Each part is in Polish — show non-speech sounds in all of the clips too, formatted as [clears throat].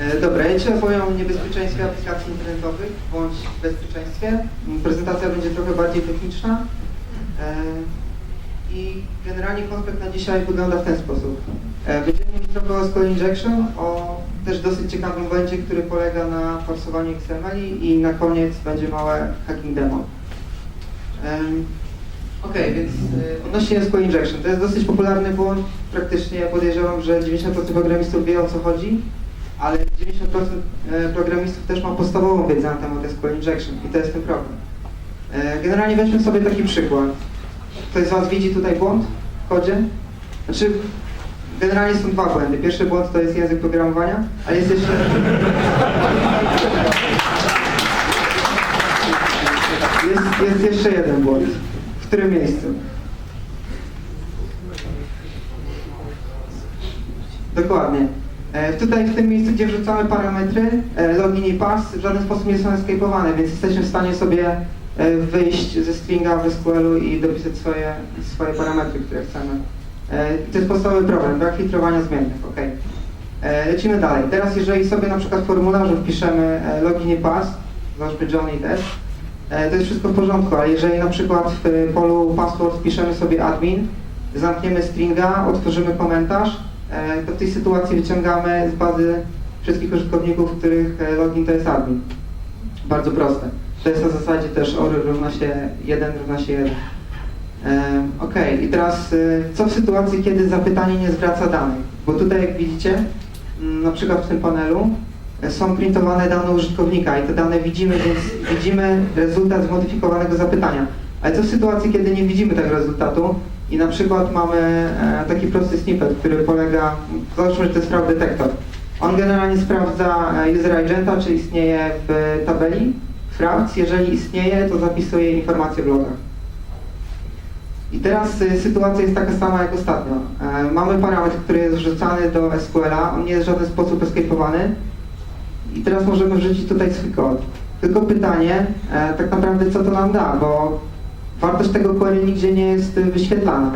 E, Dobra, ja Ci opowiem o niebezpieczeństwie aplikacji internetowych bądź bezpieczeństwie. Mm, Prezentacja będzie trochę bardziej techniczna. E, I generalnie konspekt na dzisiaj wygląda w ten sposób. E, Będziemy mówić trochę o SQL Injection, o też dosyć ciekawym błędzie, który polega na forsowaniu XML i na koniec będzie małe hacking demo. Em, Okej, więc odnośnie SQL Injection, to jest dosyć popularny błąd. Praktycznie podejrzewam, że 90% programistów wie o co chodzi, ale 90% e, programistów też ma podstawową wiedzę na temat SQL Injection i to jest ten problem. E, Generalnie weźmy sobie taki przykład. Ktoś z Was widzi tutaj błąd w kodzie? Znaczy, generalnie są dwa błędy. Pierwszy błąd to jest język programowania, ale jest jeszcze... Jest, jest jeszcze jeden błąd. W którym miejscu? Dokładnie. E, Tutaj w tym miejscu, gdzie wrzucamy parametry, e, login i pass w żaden sposób nie są escape'owane, więc jesteśmy w stanie sobie e, wyjść ze stringa w SQL-u i dopisać swoje, swoje parametry, które chcemy. To jest podstawowy problem, brak filtrowania zmiennych, ok. Lecimy dalej. Teraz jeżeli sobie na przykład w formularzu wpiszemy login i pass, załóżmy Johnny też, to jest wszystko w porządku, ale jeżeli na przykład w polu password wpiszemy sobie admin, zamkniemy stringa, otworzymy komentarz, to w tej sytuacji wyciągamy z bazy wszystkich użytkowników, których e, login to jest admin. Bardzo proste. To jest na zasadzie też OR równa się 1 równa się 1. E, Ok, i teraz e, co w sytuacji, kiedy zapytanie nie zwraca danych? Bo tutaj jak widzicie, mm, na przykład w tym panelu e, są printowane dane użytkownika i te dane widzimy, więc widzimy rezultat zmodyfikowanego zapytania. Ale co w sytuacji, kiedy nie widzimy tego rezultatu i na przykład mamy e, taki prosty snippet, który polega, załóżmy, że to jest fraud detector. On generalnie sprawdza e, user agenta, czy istnieje w tabeli frauds. Jeżeli istnieje, to zapisuje informacje w logach. I teraz y, sytuacja jest taka sama jak ostatnio. E, mamy parametr, który jest wrzucany do SQL-a, on nie jest w żaden sposób escape'owany i teraz możemy wrzucić tutaj swój kod. Tylko pytanie, e, tak naprawdę co to nam da, bo wartość tego query nigdzie nie jest y, wyświetlana.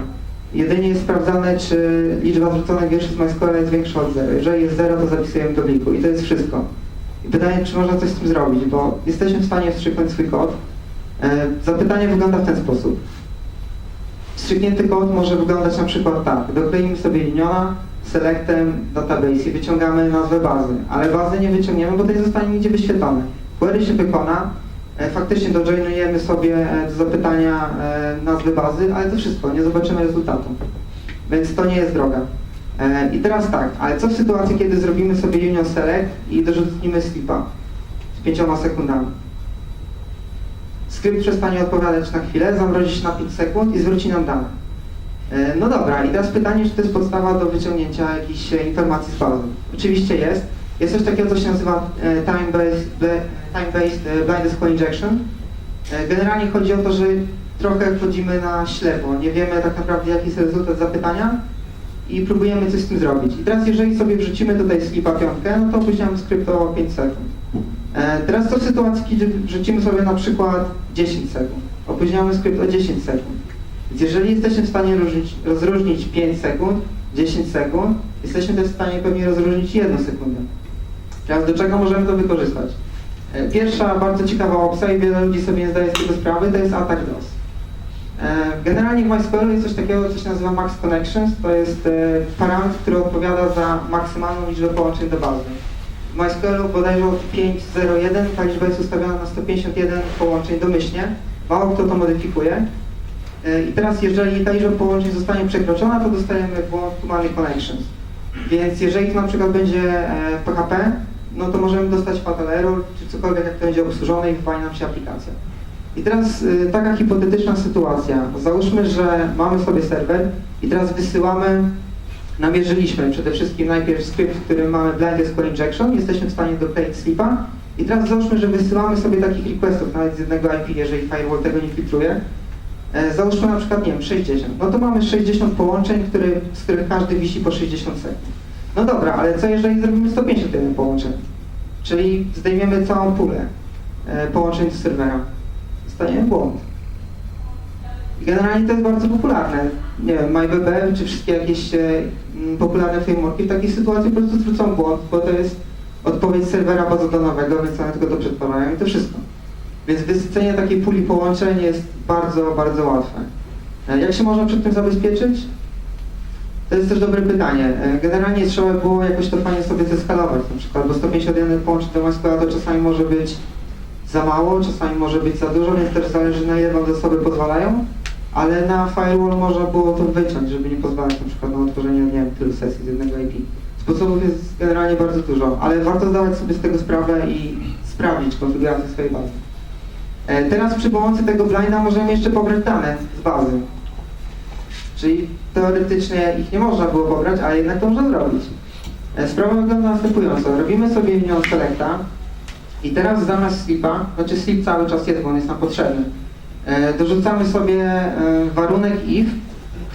Jedynie jest sprawdzane, czy liczba wrzuconych wierszy z MySQL jest większa od 0. Jeżeli jest 0, to zapisujemy do pliku i to jest wszystko. I pytanie, czy można coś z tym zrobić, bo jesteśmy w stanie wstrzyknąć swój kod. E, Zapytanie wygląda w ten sposób. Wstrzyknięty kod może wyglądać na przykład tak. Dokleimy sobie liniona, selectem database i wyciągamy nazwę bazy, ale bazy nie wyciągniemy, bo to nie zostanie nigdzie wyświetlone. Query się wykona, faktycznie dojoinujemy sobie e, do zapytania e, nazwy bazy, ale to wszystko, nie zobaczymy rezultatu. Więc to nie jest droga. E, I teraz tak, ale co w sytuacji, kiedy zrobimy sobie union select i dorzucimy slipa z pięcioma sekundami? Skrypt przestanie odpowiadać na chwilę, zamrozi się na 5 sekund i zwróci nam dane. E, No dobra, i teraz pytanie, czy to jest podstawa do wyciągnięcia jakichś e, informacji z bazy. Oczywiście jest. Jest coś takiego, co się nazywa time-based time-based, e, blind SQL injection. E, Generalnie chodzi o to, że trochę wchodzimy na ślepo. Nie wiemy tak naprawdę, jaki jest rezultat zapytania i próbujemy coś z tym zrobić. I teraz jeżeli sobie wrzucimy tutaj slipa piątkę, no to opóźniamy skrypt o 5 sekund. E, Teraz co w sytuacji, kiedy wrzucimy sobie na przykład 10 sekund? Opóźniamy skrypt o 10 sekund. Więc jeżeli jesteśmy w stanie różnić, rozróżnić 5 sekund, 10 sekund, jesteśmy też w stanie pewnie rozróżnić 1 sekundę. Teraz do czego możemy to wykorzystać? E, Pierwsza bardzo ciekawa opcja i wiele ludzi sobie nie zdaje z tego sprawy, to jest attack DOS. E, Generalnie w MySQL jest coś takiego, co się nazywa Max Connections. To jest e, parametr, który odpowiada za maksymalną liczbę połączeń do bazy. W MySQL bodajże od 5.0.1 ta liczba jest ustawiona na 151 połączeń domyślnie. Mało kto to modyfikuje. I teraz jeżeli ta liczba połączeń zostanie przekroczona, to dostajemy błąd too connections. Więc jeżeli to na przykład będzie PHP, no to możemy dostać fatal error, czy cokolwiek jak to będzie obsłużone i wywali nam się aplikacja. I teraz y, taka hipotetyczna sytuacja. Załóżmy, że mamy sobie serwer i teraz wysyłamy, namierzyliśmy przede wszystkim najpierw skrypt, w którym mamy blind SQL injection, jesteśmy w stanie dokleić slipa i teraz załóżmy, że wysyłamy sobie takich requestów nawet z jednego IP, jeżeli firewall tego nie filtruje. E, Załóżmy na przykład, nie wiem, 60. No to mamy 60 połączeń, który, z których każdy wisi po 60 sekund. No dobra, ale co jeżeli zrobimy 151 połączeń? Czyli zdejmiemy całą pulę e, połączeń do serwera. Dostaniemy błąd. Generalnie to jest bardzo popularne. Nie wiem, MyBB czy wszystkie jakieś e, popularne frameworki w takiej sytuacji po prostu zwrócą błąd, bo to jest odpowiedź serwera bazodanowego, więc one tylko to przetwarzają i to wszystko. Więc wysycenie takiej puli połączeń jest bardzo, bardzo łatwe. E, Jak się można przed tym zabezpieczyć? To jest też dobre pytanie. E, Generalnie trzeba było jakoś to fajnie sobie zeskalować, na przykład, bo 151 połączeń do MySQL to czasami może być za mało, czasami może być za dużo, więc też zależy na ile wam zasoby pozwalają, ale na firewall można było to wyciąć, żeby nie pozwalać na przykład na otworzenie, nie wiem, tylu sesji z jednego IP. Sposobów jest generalnie bardzo dużo, ale warto zdawać sobie z tego sprawę i sprawdzić konfigurację swojej bazy. E, Teraz przy pomocy tego blinda możemy jeszcze pobrać dane z bazy. Czyli teoretycznie ich nie można było pobrać, ale jednak to można zrobić. E, Sprawa wygląda następująco. Robimy sobie nią selecta i teraz zamiast slipa, znaczy slip cały czas jest, bo on jest nam potrzebny, e, dorzucamy sobie e, warunek if,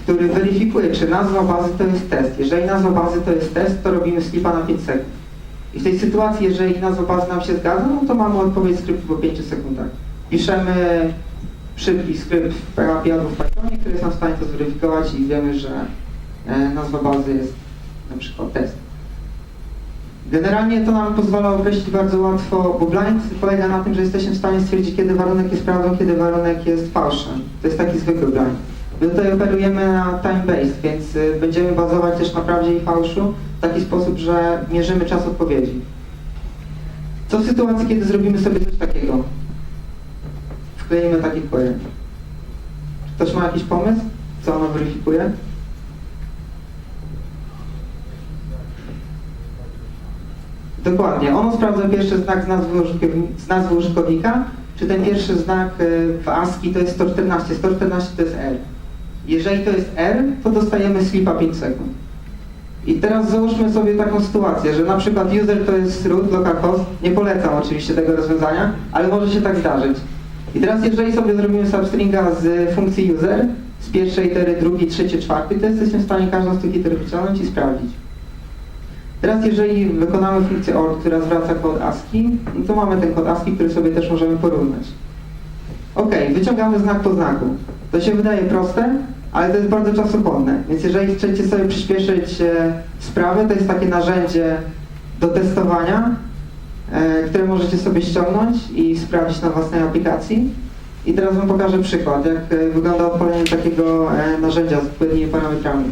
który weryfikuje, czy nazwa bazy to jest test. Jeżeli nazwa bazy to jest test, to robimy slipa na 5 sekund. I w tej sytuacji, jeżeli nazwa bazy nam się zgadza, no to mamy odpowiedź skryptu po 5 sekundach. Piszemy szybki skrypt albo w Pythonie, który jest nam w stanie to zweryfikować i wiemy, że e, nazwa bazy jest na przykład test. Generalnie to nam pozwala określić bardzo łatwo, bo blind polega na tym, że jesteśmy w stanie stwierdzić, kiedy warunek jest prawdą, kiedy warunek jest fałszem. To jest taki zwykły blind. My tutaj operujemy na time-based, więc y, będziemy bazować też na prawdzie i fałszu w taki sposób, że mierzymy czas odpowiedzi. Co w sytuacji, kiedy zrobimy sobie coś takiego? Wkleimy taki query. Czy ktoś ma jakiś pomysł, co ono weryfikuje? Dokładnie. Ono sprawdza pierwszy znak z nazwy, z nazwy użytkownika, czy ten pierwszy znak y, w ASCII to jest 114. 114 to jest R. Jeżeli to jest R, to dostajemy slipa 5 sekund. I teraz załóżmy sobie taką sytuację, że na przykład user to jest root localhost. Nie polecam oczywiście tego rozwiązania, ale może się tak zdarzyć. I teraz jeżeli sobie zrobimy substringa z funkcji user, z pierwszej litery, drugiej, trzeciej, czwartej, to jesteśmy w stanie każdą z tych liter wyciągnąć i sprawdzić. Teraz jeżeli wykonamy funkcję OR, która zwraca kod ASCII, no to mamy ten kod ASCII, który sobie też możemy porównać. Ok, wyciągamy znak po znaku. To się wydaje proste, ale to jest bardzo czasochłonne. Więc jeżeli chcecie sobie przyspieszyć e, sprawę, to jest takie narzędzie do testowania, które możecie sobie ściągnąć i sprawdzić na własnej aplikacji. I teraz Wam pokażę przykład, jak e, wygląda odpalenie takiego e, narzędzia z odpowiednimi parametrami.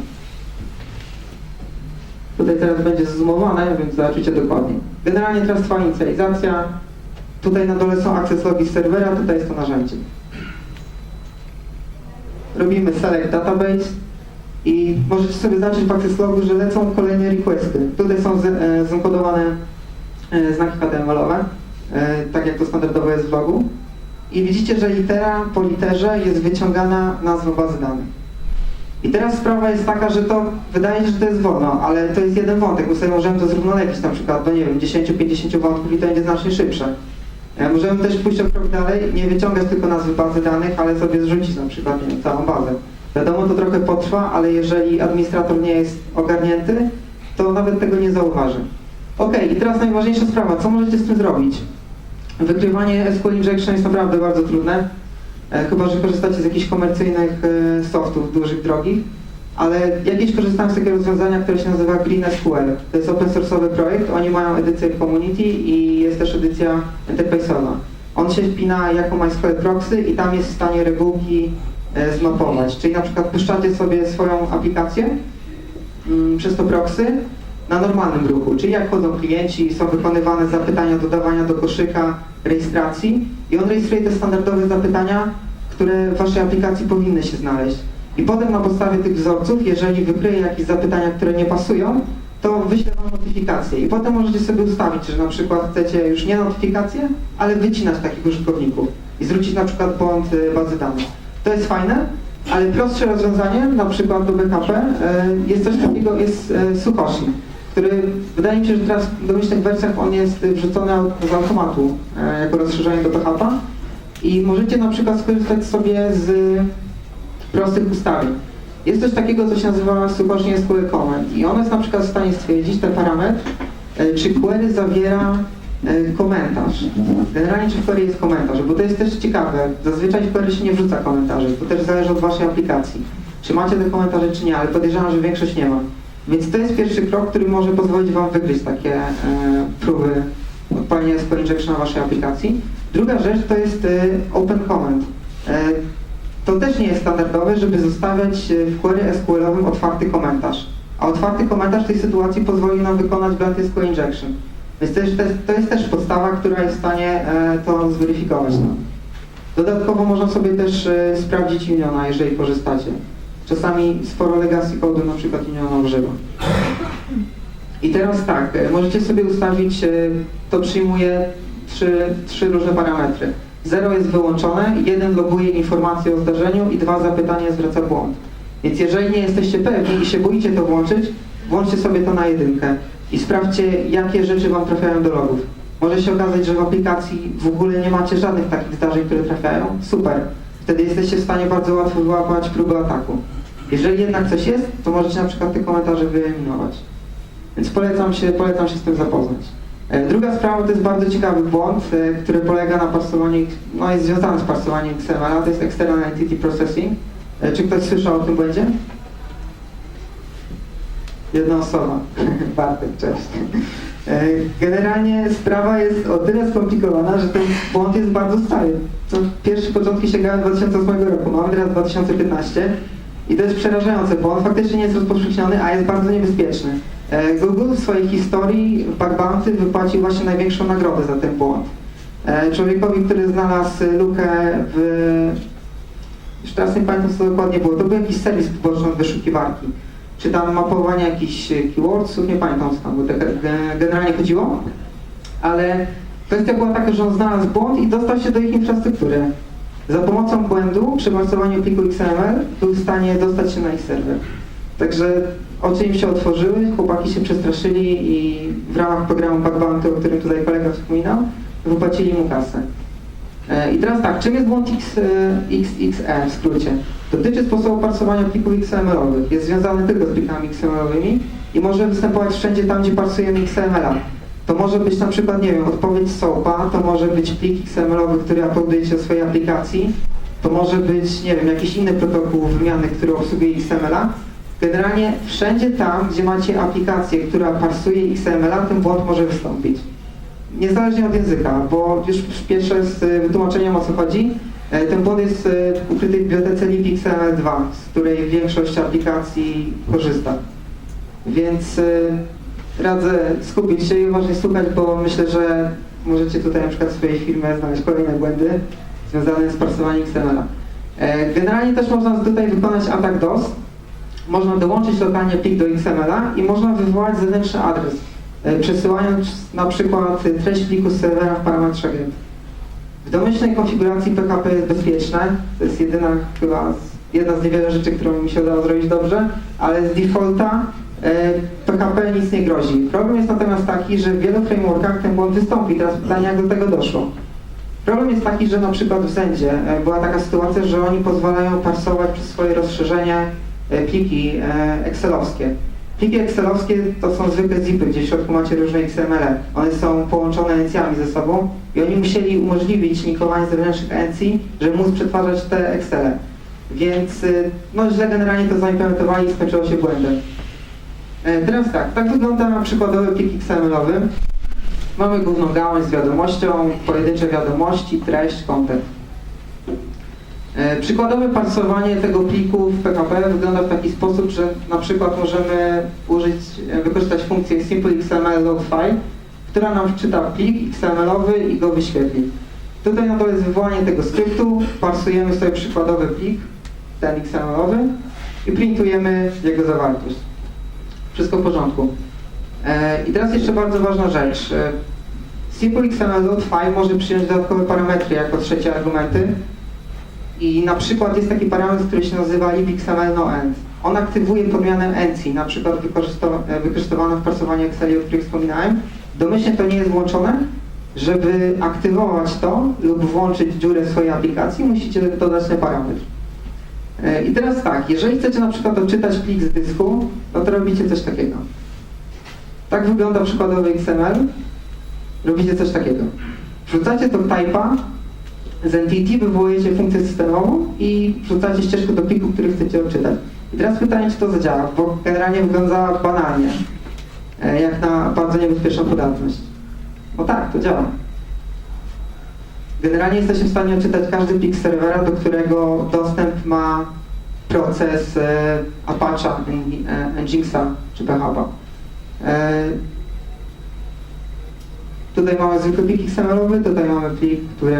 Tutaj teraz będzie zoomowane, więc zobaczycie dokładnie. Generalnie teraz trwa inicjalizacja. Tutaj na dole są access logi serwera, tutaj jest to narzędzie. Robimy select database i możecie sobie zobaczyć w access logu, że lecą kolejne requesty. Tutaj są e, zenkodowane e, znaki HTML-owe, e, tak jak to standardowo jest w logu. I widzicie, że litera po literze jest wyciągana nazwa bazy danych. I teraz sprawa jest taka, że to wydaje się, że to jest wolno, ale to jest jeden wątek, bo sobie możemy to zrównolepić na przykład do, nie wiem, 10-50 wątków i to będzie znacznie szybsze. E, Możemy też pójść o krok dalej, nie wyciągać tylko nazwy bazy danych, ale sobie zrzucić na przykład, nie całą bazę. Wiadomo, to trochę potrwa, ale jeżeli administrator nie jest ogarnięty, to nawet tego nie zauważy. Ok, i teraz najważniejsza sprawa, co możecie z tym zrobić? Wykrywanie SQL injection jest naprawdę bardzo trudne. E, chyba, że korzystacie z jakichś komercyjnych e, softów dużych, drogich, ale ja kiedyś korzystałem z takiego rozwiązania, które się nazywa Green SQL. To jest open source'owy projekt, oni mają edycję community i jest też edycja enterprise'owa. On się wpina jako MySQL proxy i tam jest w stanie regułki e, zmapować. Czyli na przykład puszczacie sobie swoją aplikację mm, przez to proxy na normalnym ruchu, czyli jak chodzą klienci, są wykonywane zapytania dodawania do koszyka, rejestracji i on rejestruje te standardowe zapytania, które w waszej aplikacji powinny się znaleźć. I potem na podstawie tych wzorców, jeżeli wykryje jakieś zapytania, które nie pasują, to wyśle wam notyfikację i potem możecie sobie ustawić, że na przykład chcecie już nie notyfikację, ale wycinać takich użytkowników i zwrócić na przykład błąd y, bazy danych. To jest fajne, ale prostsze rozwiązanie, na przykład do BHP, y, jest coś takiego, jest y, Sukoshi, który wydaje mi się, że teraz w domyślnych wersjach on jest wrzucony z automatu y, jako rozszerzenie do PHP i możecie na przykład skorzystać sobie z prostych ustawień. Jest coś takiego, co się nazywa Sukoshi SQL Comment i ono jest na przykład w stanie stwierdzić ten parametr, e, czy query zawiera e, komentarz. Generalnie czy w query jest komentarz, bo to jest też ciekawe. Zazwyczaj w query się nie wrzuca komentarzy, to też zależy od waszej aplikacji. Czy macie te komentarze, czy nie, ale podejrzewam, że większość nie ma. Więc to jest pierwszy krok, który może pozwolić Wam wykryć takie e, próby odpalenia SQL injection na Waszej aplikacji. Druga rzecz to jest e, open comment. E, to też nie jest standardowe, żeby zostawiać e, w query SQL-owym otwarty komentarz. A otwarty komentarz w tej sytuacji pozwoli nam wykonać blind SQL injection. Więc to jest, to jest, też podstawa, która jest w stanie e, to zweryfikować. No. Dodatkowo można sobie też e, sprawdzić imiona, jeżeli korzystacie. Czasami sporo legacy kodu na przykład imiona używa. I teraz tak, e, możecie sobie ustawić, e, to przyjmuje trzy, trzy różne parametry. Zero jest wyłączone, jeden loguje informację o zdarzeniu i dwa zapytania zwraca błąd. Więc jeżeli nie jesteście pewni i się boicie to włączyć, włączcie sobie to na jedynkę i sprawdźcie, jakie rzeczy Wam trafiają do logów. Może się okazać, że w aplikacji w ogóle nie macie żadnych takich zdarzeń, które trafiają. Super. Wtedy jesteście w stanie bardzo łatwo wyłapać próbę ataku. Jeżeli jednak coś jest, to możecie na przykład te komentarze wyeliminować. Więc polecam się, polecam się z tym zapoznać. E, Druga sprawa to jest bardzo ciekawy błąd, e, który polega na parsowaniu, no jest związany z parsowaniem XML, to jest External Entity Processing. E, Czy ktoś słyszał o tym błędzie? Jedna osoba. [laughs] Bartek, cześć. Generalnie sprawa jest o tyle skomplikowana, że ten błąd jest bardzo stary. Pierwsze początki sięgają 2008 roku, mamy teraz 2015 i to jest przerażające, bo on faktycznie nie jest rozpowszechniony, a jest bardzo niebezpieczny. E, Google w swojej historii w Bug Bounty wypłacił właśnie największą nagrodę za ten błąd. E, Człowiekowi, który znalazł lukę w... Już teraz nie pamiętam co dokładnie było, to był jakiś serwis poboczny wyszukiwarki. Czy tam mapowanie jakichś keywordsów, nie pamiętam co tam było, ge- generalnie chodziło. Ale kwestia była taka, że on znalazł błąd i dostał się do ich infrastruktury. Za pomocą błędu przy montowaniu pliku XML był w stanie dostać się na ich serwer. Także oczy im się otworzyły, chłopaki się przestraszyli i w ramach programu Bug Bounty, o którym tutaj kolega wspominał, wypłacili mu kasę. E, I teraz tak, czym jest błąd X, e, XXE w skrócie? Dotyczy sposobu parsowania plików XML-owych. Jest związany tylko z plikami XML-owymi i może występować wszędzie tam, gdzie parsujemy XML-a. To może być na przykład, nie wiem, odpowiedź SOAP-a, to może być plik XML-owy, który uploadujecie do swojej aplikacji, to może być, nie wiem, jakiś inny protokół wymiany, który obsługuje XML-a. Generalnie wszędzie tam, gdzie macie aplikację, która parsuje XML-a, ten błąd może wystąpić. Niezależnie od języka, bo już pierwsze z y, wytłumaczeniem o co chodzi, e, ten błąd jest y, ukryty w bibliotece libxml2, z której większość aplikacji korzysta. Więc y, radzę skupić się i uważnie słuchać, bo myślę, że możecie tutaj na przykład w swojej firmie znaleźć kolejne błędy związane z parsowaniem XML-a. E, Generalnie też można tutaj wykonać atak DOS. Można dołączyć lokalnie plik do XML-a i można wywołać zewnętrzny adres, e, przesyłając na przykład treść pliku z serwera w parametrze get. W domyślnej konfiguracji PHP jest bezpieczne, to jest jedyna chyba jedna z niewielu rzeczy, którą mi się udało zrobić dobrze, ale z defaulta PHP nic nie grozi. Problem jest natomiast taki, że w wielu frameworkach ten błąd wystąpi. Teraz pytanie, jak do tego doszło. Problem jest taki, że na przykład w Zendzie e, była taka sytuacja, że oni pozwalają parsować przez swoje rozszerzenie e, pliki e, excelowskie. Pliki excelowskie to są zwykłe zipy, gdzie w środku macie różne XML. -e. One są połączone encjami ze sobą i oni musieli umożliwić linkowanie zewnętrznych encji, żeby móc przetwarzać te Excele. Więc no źle generalnie to zaimplementowali i skończyło się błędem. E, Teraz tak, tak wygląda przykładowy plik XML-owy. Mamy główną gałąź z wiadomością, pojedyncze wiadomości, treść, content. E, Przykładowe parsowanie tego pliku w PHP wygląda w taki sposób, że na przykład możemy użyć, e, wykorzystać funkcję Simple XML która nam wczyta plik XML-owy i go wyświetli. Tutaj na dole jest wywołanie tego skryptu, parsujemy sobie przykładowy plik, ten XML-owy i printujemy jego zawartość. Wszystko w porządku. E, I teraz jeszcze bardzo ważna rzecz. E, Simple XML Load File może przyjąć dodatkowe parametry jako trzecie argumenty. I na przykład jest taki parametr, który się nazywa libxml noend. On aktywuje podmianę encji, na przykład e, wykorzystywaną w parsowaniu Exceli, o których wspominałem. Domyślnie to nie jest włączone. Żeby aktywować to lub włączyć dziurę w swojej aplikacji, musicie dodać ten parametr. E, I teraz tak, jeżeli chcecie na przykład odczytać plik z dysku, no to robicie coś takiego. Tak wygląda przykładowy XML. Robicie coś takiego. Wrzucacie to type'a z entity, wywołujecie funkcję systemową i wrzucacie ścieżkę do pliku, który chcecie odczytać. I teraz pytanie, czy to zadziała, bo generalnie wygląda banalnie, e, jak na bardzo niebezpieczną podatność. No tak, to działa. Generalnie jesteśmy w stanie odczytać każdy plik serwera, do którego dostęp ma proces e, Apache, e, Nginxa czy PHP. E, tutaj mamy zwykły plik XML-owy, tutaj mamy plik, który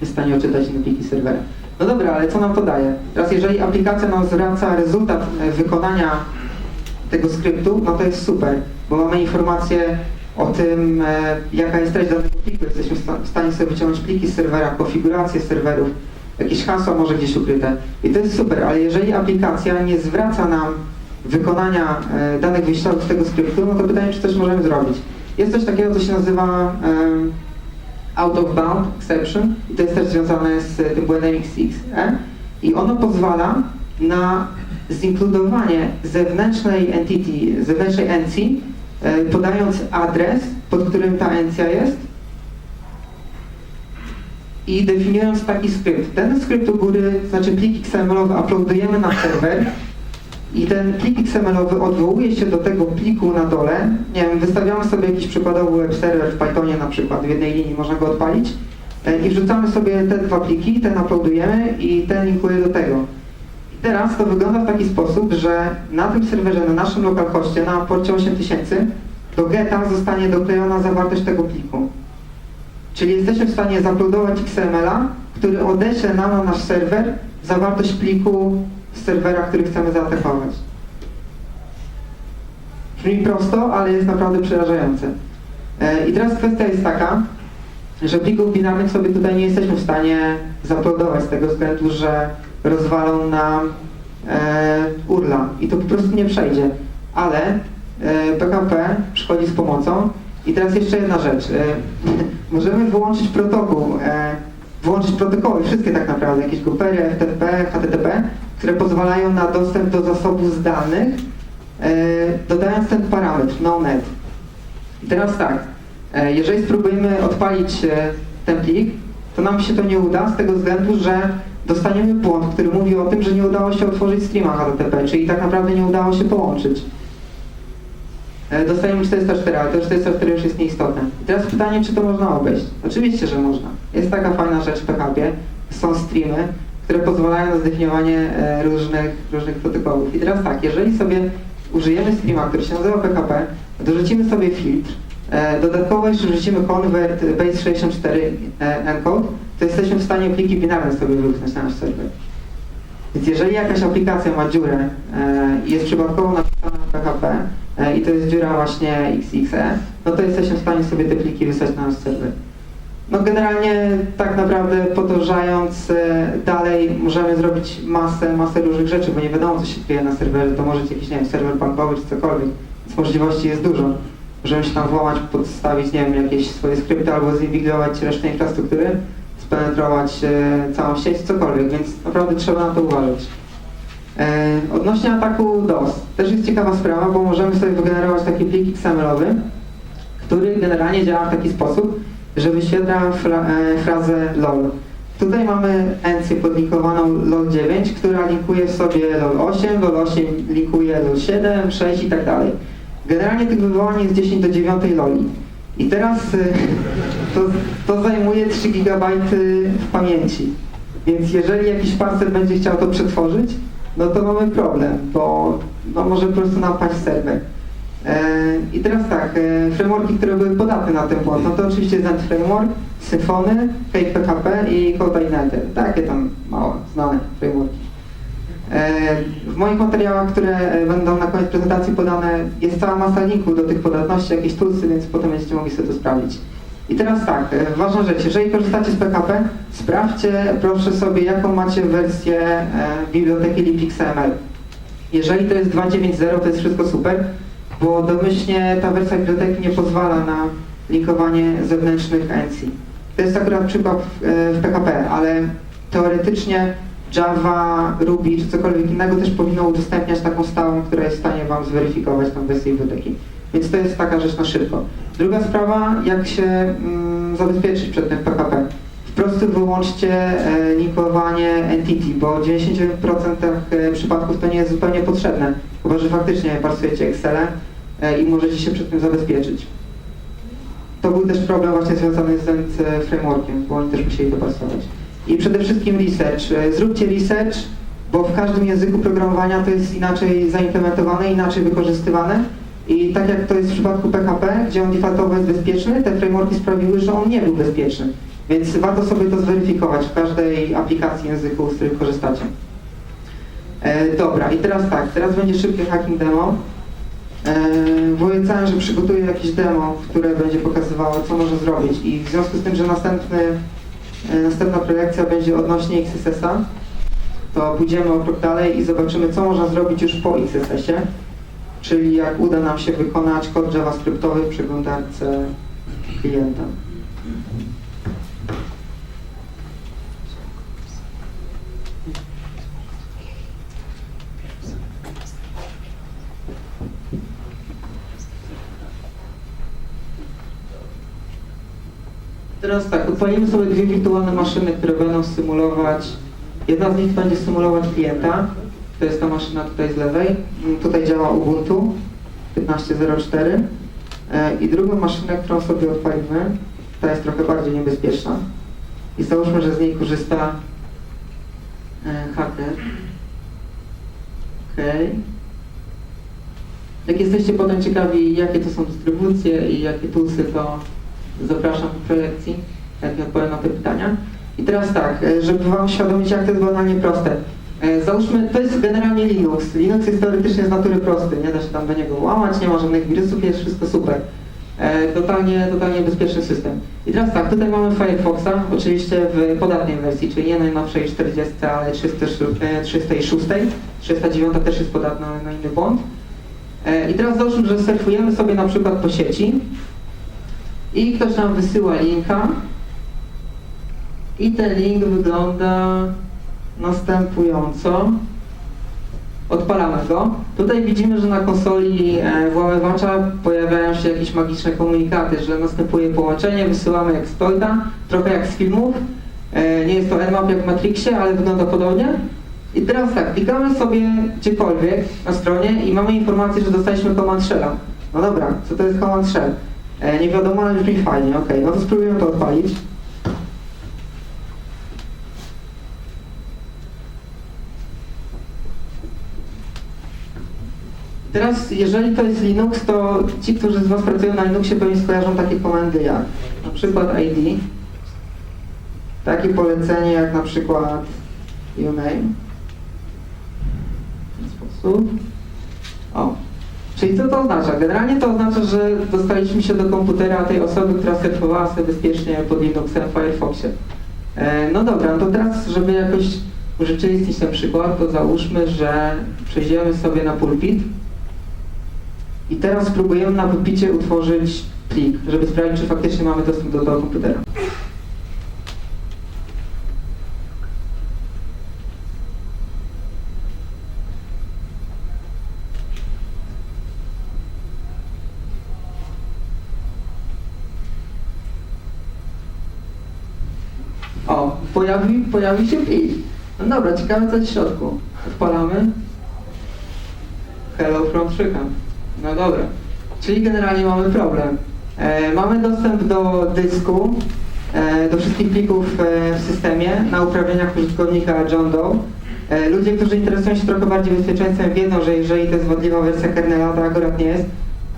jest w stanie odczytać inne pliki serwera. No dobra, ale co nam to daje? Teraz jeżeli aplikacja nam zwraca rezultat e, wykonania tego skryptu, no to jest super, bo mamy informacje o tym, e, jaka jest treść danego pliku. Jesteśmy w sta- w stanie sobie wyciągnąć pliki z serwera, konfigurację serwerów, jakieś hasła może gdzieś ukryte. I to jest super, ale jeżeli aplikacja nie zwraca nam wykonania e, danych wyjściowych z tego skryptu, no to pytanie, czy coś możemy zrobić. Jest coś takiego, co się nazywa out of bound exception i to jest też związane z e, tym błędem XXE i ono pozwala na zinkludowanie zewnętrznej entity, zewnętrznej e, podając adres, pod którym ta encja jest i definiując taki skrypt. Ten skrypt u góry, znaczy plik XML-owy uploadujemy na serwer i ten plik XML-owy odwołuje się do tego pliku na dole. Nie wiem, wystawiamy sobie jakiś przykładowy web server w Pythonie na przykład, w jednej linii można go odpalić e, i wrzucamy sobie te dwa pliki, ten uploadujemy i ten linkuje do tego. Teraz to wygląda w taki sposób, że na tym serwerze, na naszym localhoście, na porcie 8000 do geta zostanie doklejona zawartość tego pliku. Czyli jesteśmy w stanie zaploadować XML-a, który odeśle nam na nasz serwer zawartość pliku z serwera, który chcemy zaatakować. Brzmi prosto, ale jest naprawdę przerażające. E, I teraz kwestia jest taka, że plików binarnych sobie tutaj nie jesteśmy w stanie zaploadować z tego względu, że rozwalą nam e, URLa i to po prostu nie przejdzie. Ale e, PHP przychodzi z pomocą i teraz jeszcze jedna rzecz. E, [laughs] możemy wyłączyć protokół, e, włączyć protokoły, wszystkie tak naprawdę, jakieś GPR, FTP, HTTP, które pozwalają na dostęp do zasobów z danych, e, dodając ten parametr nonet. I teraz tak, e, jeżeli spróbujemy odpalić e, ten plik, to nam się to nie uda z tego względu, że dostaniemy błąd, który mówi o tym, że nie udało się otworzyć streama HTTP, czyli tak naprawdę nie udało się połączyć. E, Dostajemy 404, ale to 404 już jest nieistotne. I teraz pytanie, czy to można obejść? Oczywiście, że można. Jest taka fajna rzecz w PHP, są streamy, które pozwalają na zdefiniowanie e, różnych, różnych protokołów. I teraz tak, jeżeli sobie użyjemy streama, który się nazywa PHP, dorzucimy sobie filtr, dodatkowo jeszcze wrzucimy convert base64 e, encode, to jesteśmy w stanie pliki binarne sobie wypchnąć na nasz serwer. Więc jeżeli jakaś aplikacja ma dziurę e, i jest przypadkowo napisana na PHP e, i to jest dziura właśnie XXE, no to jesteśmy w stanie sobie te pliki wysłać na nasz serwer. No generalnie tak naprawdę podążając e, dalej możemy zrobić masę, masę różnych rzeczy, bo nie wiadomo co się kryje na serwerze, to może być jakiś, nie wiem, serwer bankowy czy cokolwiek, więc możliwości jest dużo. Możemy się tam włamać, podstawić, nie wiem, jakieś swoje skrypty albo zinwigilować resztę infrastruktury, spenetrować e, całą sieć, cokolwiek, więc naprawdę trzeba na to uważać. E, odnośnie ataku DOS, też jest ciekawa sprawa, bo możemy sobie wygenerować taki plik XML-owy, który generalnie działa w taki sposób, że wyświetla fra, e, frazę LOL. Tutaj mamy encję podlinkowaną LOL 9, która linkuje sobie LOL 8, LOL 8 linkuje LOL 7, 6 i tak dalej. Generalnie tych wywołań jest 10 do 9 LOLi. I teraz e, to, to zajmuje 3 GB w pamięci. Więc jeżeli jakiś parser będzie chciał to przetworzyć, no to mamy problem, bo no, może po prostu napaść serwer. E, I teraz tak, e, frameworki, które były podatne na ten błąd, no to oczywiście Zend Framework, Symfony, Cake PHP i Codeigniter. Takie tam małe, znane frameworki. E, W moich materiałach, które będą na koniec prezentacji podane, jest cała masa linków do tych podatności, jakieś toolsy, więc potem będziecie mogli sobie to sprawdzić. I teraz tak, e, ważna rzecz, jeżeli korzystacie z PHP, sprawdźcie proszę sobie, jaką macie wersję e, biblioteki libxml. Jeżeli to jest 2.9.0, to jest wszystko super, bo domyślnie ta wersja biblioteki nie pozwala na linkowanie zewnętrznych encji. To jest akurat przykład w, PHP, ale teoretycznie Java, Ruby czy cokolwiek innego też powinno udostępniać taką stałą, która jest w stanie Wam zweryfikować tą wersję biblioteki. Więc to jest taka rzecz na szybko. Druga sprawa, jak się mm, zabezpieczyć przed tym PHP. W prostu wyłączcie e, linkowanie entity, bo w 99% e, przypadków to nie jest zupełnie potrzebne, chyba że faktycznie parsujecie Excelem e, i możecie się przed tym zabezpieczyć. To był też problem właśnie związany z e, frameworkiem, bo oni też musieli to pasować. I przede wszystkim research. E, Zróbcie research, bo w każdym języku programowania to jest inaczej zaimplementowane, inaczej wykorzystywane. I tak jak to jest w przypadku PHP, gdzie on defaultowo jest bezpieczny, te frameworki sprawiły, że on nie był bezpieczny. Więc warto sobie to zweryfikować w każdej aplikacji języku, z której korzystacie. E, dobra, i teraz tak, teraz będzie szybkie hacking demo. E, obiecałem, że przygotuję jakieś demo, które będzie pokazywało, co można zrobić. I w związku z tym, że następny, następna prelekcja będzie odnośnie XSS-a, to pójdziemy o krok dalej i zobaczymy, co można zrobić już po XSS-ie. Czyli jak uda nam się wykonać kod JavaScriptowy w przeglądarce klienta. Teraz tak, odpalimy sobie dwie wirtualne maszyny, które będą symulować. Jedna z nich będzie symulować klienta. To jest ta maszyna tutaj z lewej. Mm, Tutaj działa Ubuntu 15.04. E, I drugą maszynę, którą sobie odpalimy, ta jest trochę bardziej niebezpieczna. I załóżmy, że z niej korzysta e, haker. Okej. Jak jesteście potem ciekawi, jakie to są dystrybucje i jakie toolsy, to zapraszam do projekcji, jak odpowiem na te pytania. I teraz tak, e, żeby Wam uświadomić, jak to jest banalnie proste. E, Załóżmy, to jest generalnie Linux. Linux jest teoretycznie z natury prosty, nie da się tam do niego łamać, nie ma żadnych wirusów, jest wszystko super. E, Totalnie, totalnie bezpieczny system. I teraz tak, tutaj mamy Firefoxa, oczywiście w podatnej wersji, czyli nie najnowszej 40, ale 306, e, 306. 309 też jest podatna na inny błąd. I teraz załóżmy, że surfujemy sobie na przykład po sieci i ktoś nam wysyła linka i ten link wygląda następująco. Odpalamy go. Tutaj widzimy, że na konsoli e, włamywacza pojawiają się jakieś magiczne komunikaty, że następuje połączenie, wysyłamy exploita, trochę jak z filmów. E, nie jest to nmap jak w Matrixie, ale wygląda podobnie. I teraz tak, klikamy sobie gdziekolwiek na stronie i mamy informację, że dostaliśmy command shella. No dobra, co to jest command shell? E, nie wiadomo, ale brzmi fajnie, ok. No to spróbujemy to odpalić. Teraz, jeżeli to jest Linux, to ci, którzy z Was pracują na Linuxie, pewnie skojarzą takie komendy jak na przykład ID, takie polecenie jak na przykład uname, w ten sposób. Czyli co to oznacza? Generalnie to oznacza, że dostaliśmy się do komputera tej osoby, która surfowała sobie bezpiecznie pod Linuxem w Firefoxie. E, no dobra, to teraz, żeby jakoś urzeczywistnić ten przykład, to załóżmy, że przejdziemy sobie na pulpit i teraz spróbujemy na pulpicie utworzyć plik, żeby sprawdzić, czy faktycznie mamy dostęp do tego komputera. O, pojawi, pojawi się plik. No dobra, ciekawe co jest w środku. Odpalamy. Hello from Trykamp. No dobra. Czyli generalnie mamy problem. E, mamy dostęp do dysku, e, do wszystkich plików e, w systemie na uprawnieniach użytkownika John Doe. E, ludzie, którzy interesują się trochę bardziej bezpieczeństwem wiedzą, że jeżeli to jest wadliwa wersja kernela, to akurat nie jest,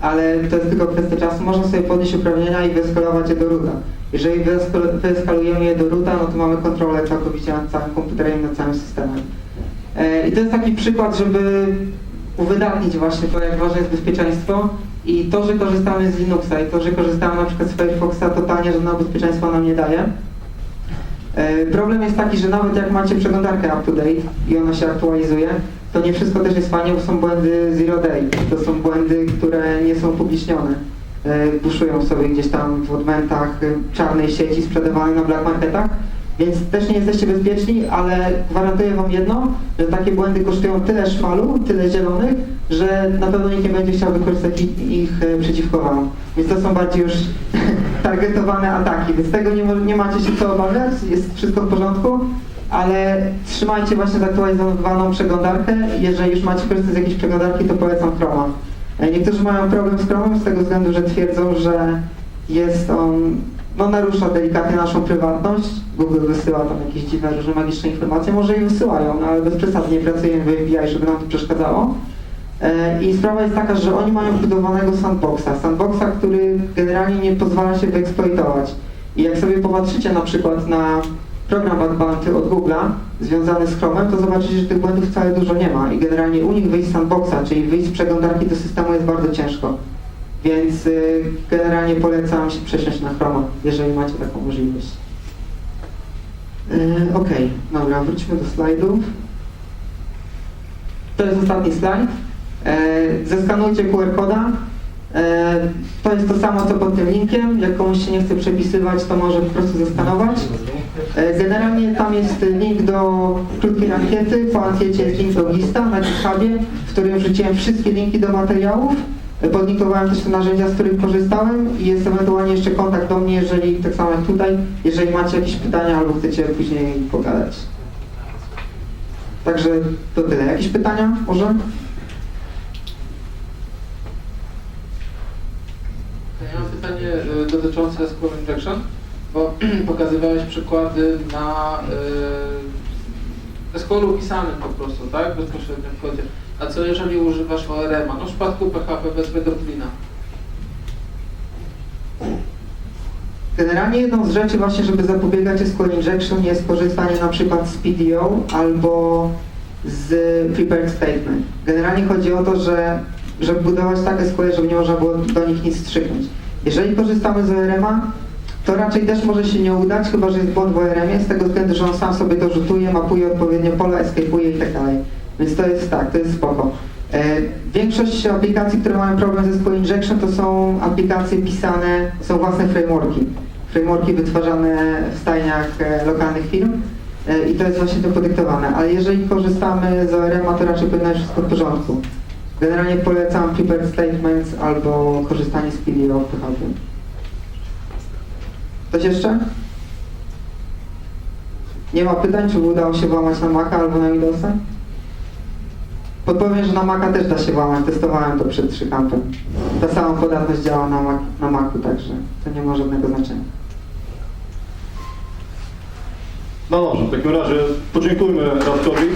ale to jest tylko kwestia czasu. Można sobie podnieść uprawnienia i wyeskalować je do roota. Jeżeli wyeskal- wyeskalujemy je do roota, no to mamy kontrolę całkowicie nad całym komputerem i nad całym systemem. E, I to jest taki przykład, żeby uwydatnić właśnie to, jak ważne jest bezpieczeństwo i to, że korzystamy z Linuxa i to, że korzystamy na przykład z Firefoxa, totalnie żadnego bezpieczeństwa nam nie daje. E, Problem jest taki, że nawet jak macie przeglądarkę up-to-date i ona się aktualizuje, to nie wszystko też jest fajnie, bo są błędy zero day. To są błędy, które nie są publicznione. E, Buszują sobie gdzieś tam w odmętach e, czarnej sieci sprzedawane na black marketach. Więc też nie jesteście bezpieczni, ale gwarantuję Wam jedno, że takie błędy kosztują tyle szmalu, tyle zielonych, że na pewno nikt nie będzie chciał wykorzystać ich, e, przeciwko Wam. Więc to są bardziej już [laughs] targetowane ataki, więc tego nie, nie macie się co obawiać, jest wszystko w porządku, ale trzymajcie właśnie zaktualizowaną przeglądarkę. Jeżeli już macie korzystać z jakiejś przeglądarki, to polecam Chroma. E, Niektórzy mają problem z Chromem z tego względu, że twierdzą, że jest on, no narusza delikatnie naszą prywatność. Google wysyła tam jakieś dziwne, różne magiczne informacje, może i wysyłają, no ale bez przesady nie pracujemy w API, żeby nam to przeszkadzało. E, I sprawa jest taka, że oni mają budowanego sandboxa. Sandboxa, który generalnie nie pozwala się wyeksploitować. I jak sobie popatrzycie na przykład na program Bounty od Google'a związany z Chromem, to zobaczycie, że tych błędów wcale dużo nie ma. I generalnie u nich wyjść z sandboxa, czyli wyjść z przeglądarki do systemu jest bardzo ciężko. Więc y, generalnie polecam się przesiąść na Chroma, jeżeli macie taką możliwość. Y, Okej, dobra, wróćmy do slajdów. To jest ostatni slajd. E, Zeskanujcie QR koda. E, To jest to samo co pod tym linkiem. Jak komuś się nie chce przepisywać, to może po prostu zeskanować. E, Generalnie tam jest link do krótkiej ankiety. Po ankiecie jest link do lista na GitHubie, w którym wrzuciłem wszystkie linki do materiałów. E, Podlinkowałem też te narzędzia, z których korzystałem i jest ewentualnie jeszcze kontakt do mnie, jeżeli tak samo jak tutaj, jeżeli macie jakieś pytania albo chcecie później pogadać. Także to tyle. Jakieś pytania może? Ja mam pytanie y, dotyczące SQL Injection, bo [clears throat] pokazywałeś przykłady na y, SQL-u pisanym po prostu, tak? Bezpośrednio w kodzie. A co jeżeli używasz ORM-a? No w przypadku PHP wezmę Kotlina. Generalnie jedną z rzeczy właśnie, żeby zapobiegać SQL injection jest korzystanie na przykład z PDO albo z prepared statement. Generalnie chodzi o to, że żeby budować takie SQL, żeby nie można było do nich nic strzyknąć. Jeżeli korzystamy z ORM-a, to raczej też może się nie udać, chyba że jest błąd w ORM-ie, z tego względu, że on sam sobie dorzutuje, mapuje odpowiednie pola, escape'uje i tak dalej. Więc to jest tak, to jest spoko. E, Większość aplikacji, które mają problem ze SQL Injection, to są aplikacje pisane, są własne frameworki. Frameworki wytwarzane w stajniach e, lokalnych firm e, i to jest właśnie to podyktowane. Ale jeżeli korzystamy z ORM-a, to raczej powinno być wszystko w porządku. Generalnie polecam prepared statements albo korzystanie z PDO w PHP. Ktoś jeszcze? Nie ma pytań, czy udało się włamać na Maca albo na Windowsa? Podpowiem, że na Maca też da się włamać, testowałem to przed trzykampem. Ta sama podatność działa na, Mac, na Macu, także to nie ma żadnego znaczenia. No dobrze, w takim razie podziękujmy Radkowi.